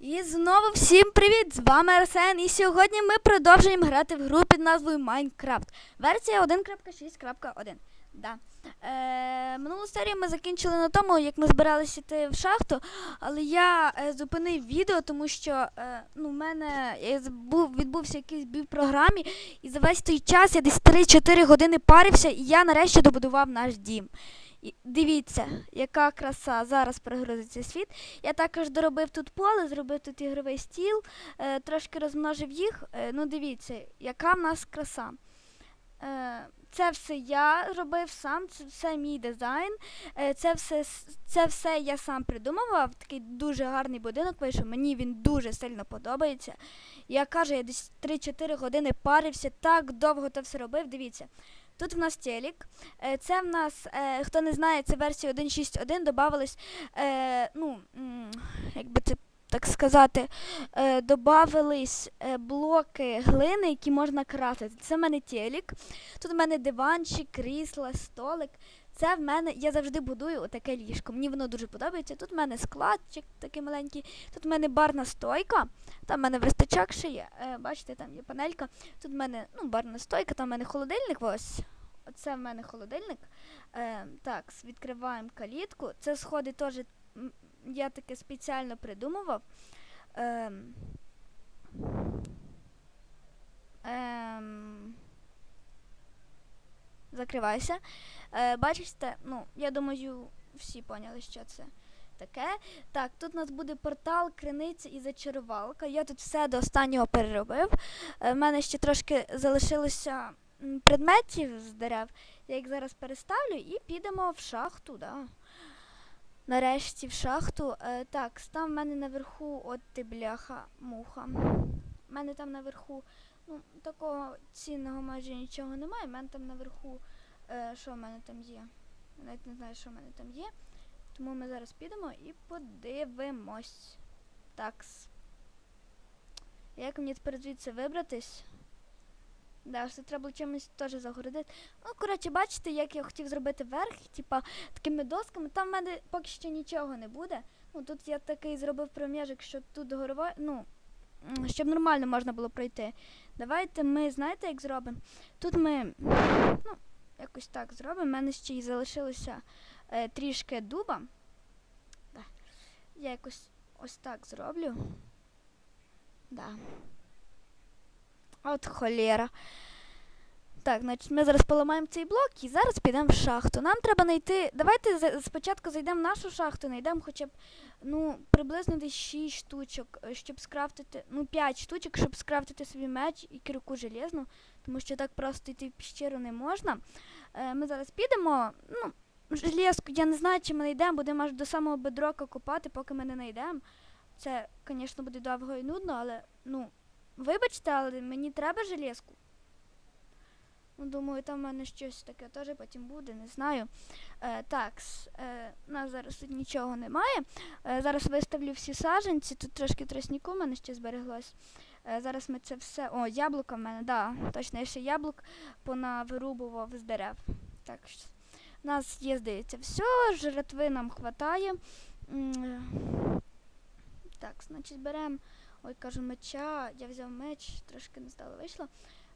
І знову всім привіт! З вами Арсен. І сьогодні ми продовжуємо грати в гру під назвою Minecraft. Версія 1.6.1. Да. Е, минулу серію ми закінчили на тому, як ми збиралися йти в шахту, але я е, зупинив відео, тому що е, ну, в мене е, збув, відбувся якийсь бій програмі, і за весь той час я десь 3-4 години парився, і я нарешті добудував наш дім. Дивіться, яка краса зараз перегрузиться світ. Я також доробив тут поле, зробив тут ігровий стіл, е, трошки розмножив їх. Е, ну, дивіться, яка в нас краса. Е, це все я робив сам, це все мій дизайн. Е, це, все, це все я сам придумував. Такий дуже гарний будинок вийшов. Мені він дуже сильно подобається. Я кажу, я десь 3-4 години парився, так довго то все робив. Дивіться. Тут в нас телек. Е, Це в нас, е, хто не знає, це версія 1.6.1, додавались, е, ну, як би це так сказати, додавались блоки глини, які можна красити. Це в мене телек. Тут в мене диванчик, крісла, столик. Це в мене, я завжди будую отаке ліжко. Мені воно дуже подобається. Тут в мене складчик такий маленький, тут в мене барна стойка, там в мене верстачок ще є. Е, бачите, там є панелька. Тут в мене ну, барна стойка, там в мене холодильник ось. Оце в мене холодильник. Е, так, відкриваємо калітку. Це сходи теж я таке спеціально придумував. Ем, ем, закривайся. Е, бачите, ну, я думаю, всі поняли, що це таке. Так, тут у нас буде портал, криниця і зачарувалка. Я тут все до останнього переробив. Е, в мене ще трошки залишилося предметів з дерев. Я їх зараз переставлю і підемо в шахту. Да. Нарешті в шахту. Е, так, там в мене наверху, от ти бляха, муха. У мене там наверху, ну, такого цінного майже нічого немає. У мене там наверху, е, що в мене там є? Навіть не знаю, що в мене там є. Тому ми зараз підемо і подивимось. Такс. Як мені тепер звідси вибратись? Да, що треба було чимось теж загородити. Ну, коротше, бачите, як я хотів зробити верх, типа такими досками. Там в мене поки що нічого не буде. Ну, тут я такий зробив проміжок, що тут горова, ну, щоб нормально можна було пройти. Давайте ми, знаєте, як зробимо? Тут ми, ну, якось так зробимо. У мене ще й залишилося е, трішки дуба. Да. Я якось ось так зроблю. Да. От холєра. Так, значить, ми зараз поламаємо цей блок і зараз підемо в шахту. Нам треба знайти. Давайте спочатку зайдемо в нашу шахту, знайдемо хоча б ну, приблизно десь 6 штучок, е, щоб скрафтити, ну, 5 штучок, щоб скрафтити собі меч і кірку железну, тому що так просто йти в піщеру не можна. Е, ми зараз підемо. Ну, железку, я не знаю, чи ми знайдемо, будемо аж до самого бедрока копати, поки ми не знайдемо. Це, звісно, буде довго і нудно, але ну, вибачте, але мені треба железку. Ну, думаю, там в мене щось таке теж потім буде, не знаю. Е, так, е, у нас зараз тут нічого немає. Е, зараз виставлю всі саджанці, тут трошки тросніку в мене ще збереглось. Е, зараз ми це все. О, яблука в мене, да, точно, я ще яблук понавирубував з дерев. Так, що нас є, здається, все, жратви нам хватає. Так, значить, беремо. Ой, кажу, меча. Я взяв меч, трошки не стало вийшло.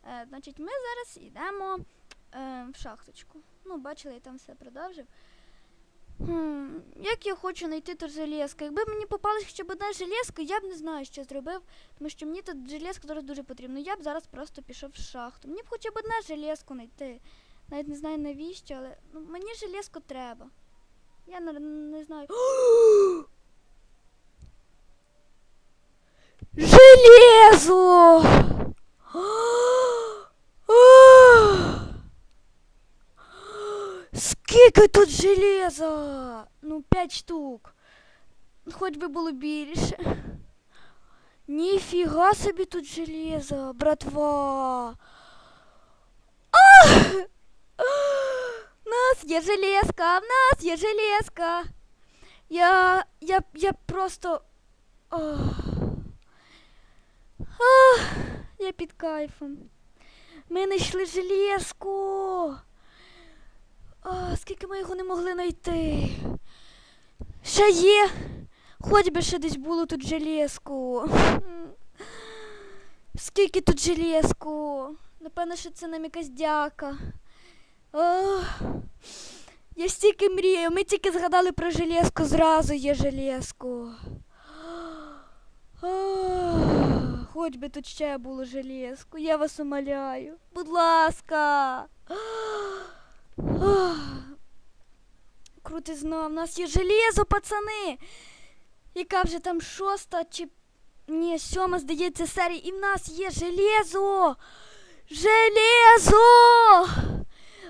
Е, значить, ми зараз йдемо е, в шахточку. Ну, бачили, я там все продовжив. Хм, як я хочу знайти тут железку? Якби мені попалась хоча б одна железка, я б не знаю, що зробив, тому що мені тут железка зараз дуже потрібна. Я б зараз просто пішов в шахту. Мені б хоча б одна железку знайти. Навіть не знаю навіщо, але ну, мені железку треба. Я не, не знаю. Железо! Скільки тут железа? Ну, п'ять штук. Хоч би було більше. Ніфіга собі тут железо, братва. Ах! Нас є железка, в нас є железка. Я. я. я просто. Ах. Ах, я під кайфом. Ми знайшли железку. А, скільки ми його не могли знайти? Ще є. Хоч би ще десь було тут железку. Скільки тут железку? Напевно, що це нам якась дяка. Ох. Я стільки мрію. Ми тільки згадали про железку, зразу є железку. Хоч би тут ще було железку, я вас умоляю. Будь ласка. Крутизна, в нас є железо, пацани. Яка вже там шоста чи ні, сьома, здається, серія, і в нас є железо. Железо!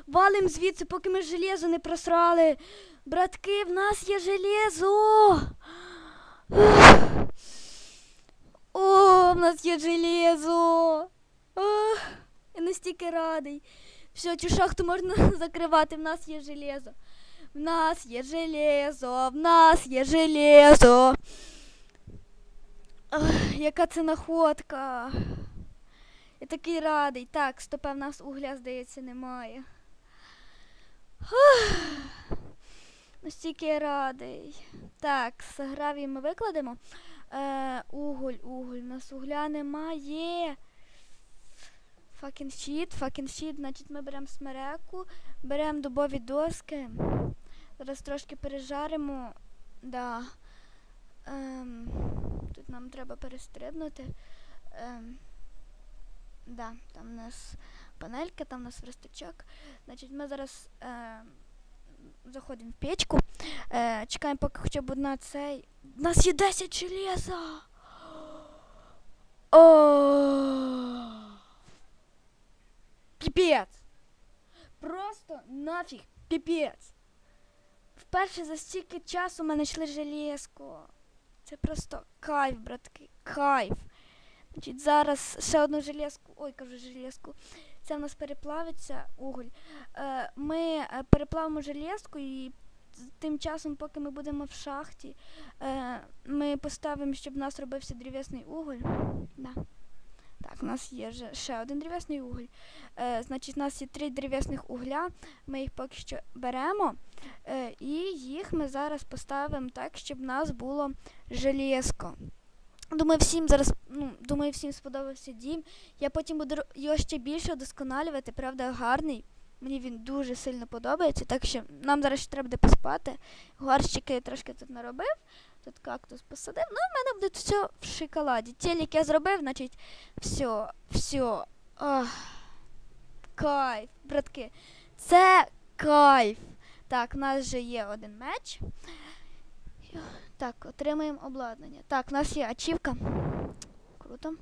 Валим звідси, поки ми железо не просрали. Братки, в нас є железо. О, в нас є железо. Я настільки радий. Все, цю шахту можна закривати, в нас є железо. В нас є железо, в нас є железо. Ох, яка це находка. Я такий радий. Так, стопе, в нас угля, здається, немає. Настільки радий. Так, з гравій ми викладемо. Е, уголь, уголь. У нас угля немає. Fucking shit, fucking shit. Значить, ми беремо смереку, беремо дубові доски. Зараз трошки пережаримо. Да. Ем, тут нам треба перестрибнути. Ем, да, там у нас панелька, там у нас верстачок. Значить, ми зараз ем, заходимо в печку. Е, чекаємо, поки хоча б одна цей. У нас є 10 железа! О! Піпець! Просто нафіг піпець! Вперше за стільки часу ми знайшли железку. Це просто кайф, братки, кайф. Значить, зараз ще одну железку. Ой, кажу железку. Це в нас переплавиться уголь. Е, ми е, переплавимо железку і тим часом, поки ми будемо в шахті, е, ми поставимо, щоб в нас робився древесний уголь. Да. Так, у нас є ще один древесний уголь. Значить, у нас є три древесних угля. Ми їх поки що беремо. І їх ми зараз поставимо так, щоб в нас було железко. Думаю, всім зараз, ну, думаю, всім сподобався дім. Я потім буду його ще більше удосконалювати, правда, гарний. Мені він дуже сильно подобається, так що нам зараз ще треба буде поспати. Горщики я трошки тут наробив, тут кактус посадив. Ну, в мене буде все в шоколаді. Телек я зробив, значить, все, все. Ах, кайф, братки. Це кайф. Так, у нас вже є один меч. Так, отримаємо обладнання. Так, у нас є ачівка. Круто.